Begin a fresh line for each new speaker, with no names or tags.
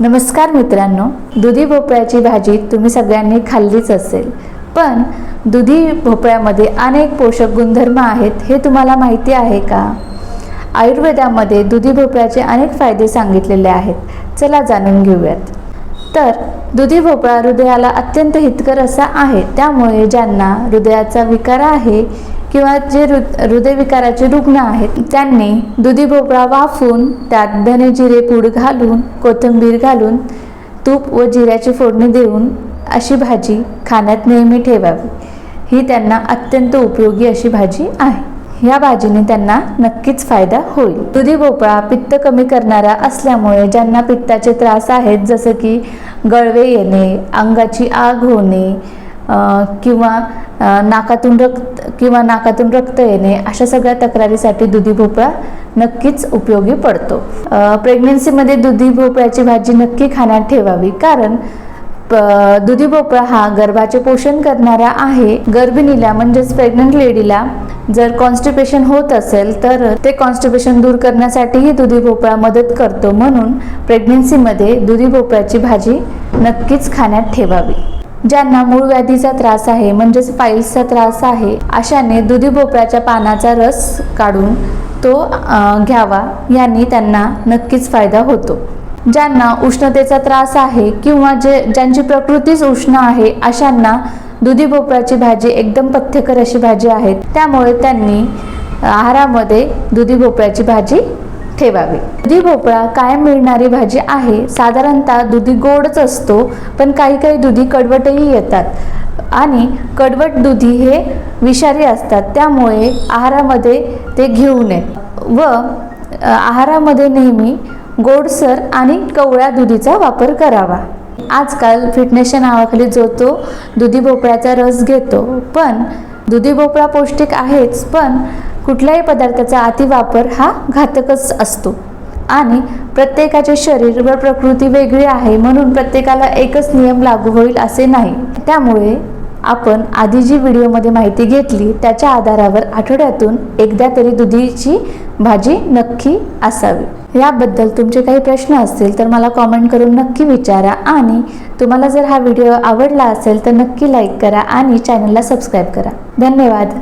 नमस्कार मित्रांनो दुधी भोपळ्याची भाजी तुम्ही सगळ्यांनी खाल्लीच असेल. पण दुधी भोपळ्यामध्ये अनेक पोषक गुणधर्म आहेत हे तुम्हाला माहिती आहे का? आयुर्वेदामध्ये दुधी भोपळ्याचे अनेक फायदे सांगितलेले आहेत. चला जाणून घेऊयात. तर दुधी भोपळा हृदयाला अत्यंत हितकर असा आहे. त्यामुळे ज्यांना हृदयाचा विकार आहे किंवा जे हृदयविकाराचे रुग्ण आहेत त्यांनी दुधी भोपळा वाफून त्यात धने जिरे पूड घालून कोथिंबीर घालून तूप व जिऱ्याची फोडणी देऊन अशी भाजी खाण्यात नेहमी ठेवावी. ही त्यांना अत्यंत उपयोगी अशी भाजी आहे. ह्या भाजीने त्यांना नक्कीच फायदा होईल. दुधी भोपळा पित्त कमी करणारा असल्यामुळे ज्यांना पित्ताचे त्रास आहेत जसं की गळवे येणे अंगाची आग होणे किंवा नाकातून रक्त किंवा नाकातून रक्त येणे अशा सगळ्या तक्रारीसाठी दुधी भोपळा नक्कीच उपयोगी पडतो. प्रेग्नन्सीमध्ये दुधी भोपळ्याची भाजी नक्की खाण्यात ठेवावी कारण प- दुधी भोपळा हा गर्भाचे पोषण करणारा आहे. गर्भिणीला म्हणजेच प्रेग्नंट लेडीला जर कॉन्स्टिपेशन होत असेल तर ते कॉन्स्टिपेशन दूर करण्यासाठीही दुधी भोपळा मदत करतो. म्हणून प्रेग्नेन्सीमध्ये दुधी भोपळ्याची भाजी नक्कीच खाण्यात ठेवावी. ज्यांना मूळ व्याधीचा त्रास आहे म्हणजेच फाईल्सचा त्रास आहे अशाने दुधी भोपळ्याच्या पानाचा रस काढून तो घ्यावा. यांनी त्यांना नक्कीच फायदा होतो. ज्यांना उष्णतेचा त्रास आहे किंवा जे ज्यांची प्रकृतीच उष्ण आहे अशांना दुधी भोपळ्याची भाजी एकदम पथ्यकर अशी भाजी आहे. त्यामुळे त्यांनी आहारामध्ये दुधी भोपळ्याची भाजी ठेवावी. दुधी भोपळा कायम मिळणारी भाजी आहे. साधारणतः दुधी गोडच असतो पण काही काही दुधी कडवटही येतात. आणि कडवट दुधी हे विषारी असतात. त्यामुळे आहारामध्ये ते घेऊ नयेत व आहारामध्ये नेहमी गोडसर आणि कवळ्या दुधीचा वापर करावा. आजकाल फिटनेसच्या नावाखाली जो तो दुधी भोपळ्याचा रस घेतो. पण दुधी भोपळा पौष्टिक आहेच पण कुठल्याही पदार्थाचा अतिवापर हा घातकच असतो. आणि प्रत्येकाचे शरीर व प्रकृती वेगळी आहे म्हणून प्रत्येकाला एकच नियम लागू होईल असे नाही. त्यामुळे आपण आधी जी व्हिडिओमध्ये माहिती घेतली त्याच्या आधारावर आठवड्यातून एकदा तरी दुधीची भाजी नक्की असावी. याबद्दल तुमचे काही प्रश्न असतील तर मला कॉमेंट करून नक्की विचारा. आणि तुम्हाला जर हा व्हिडिओ आवडला असेल तर नक्की लाईक करा आणि चॅनलला सबस्क्राईब करा. धन्यवाद.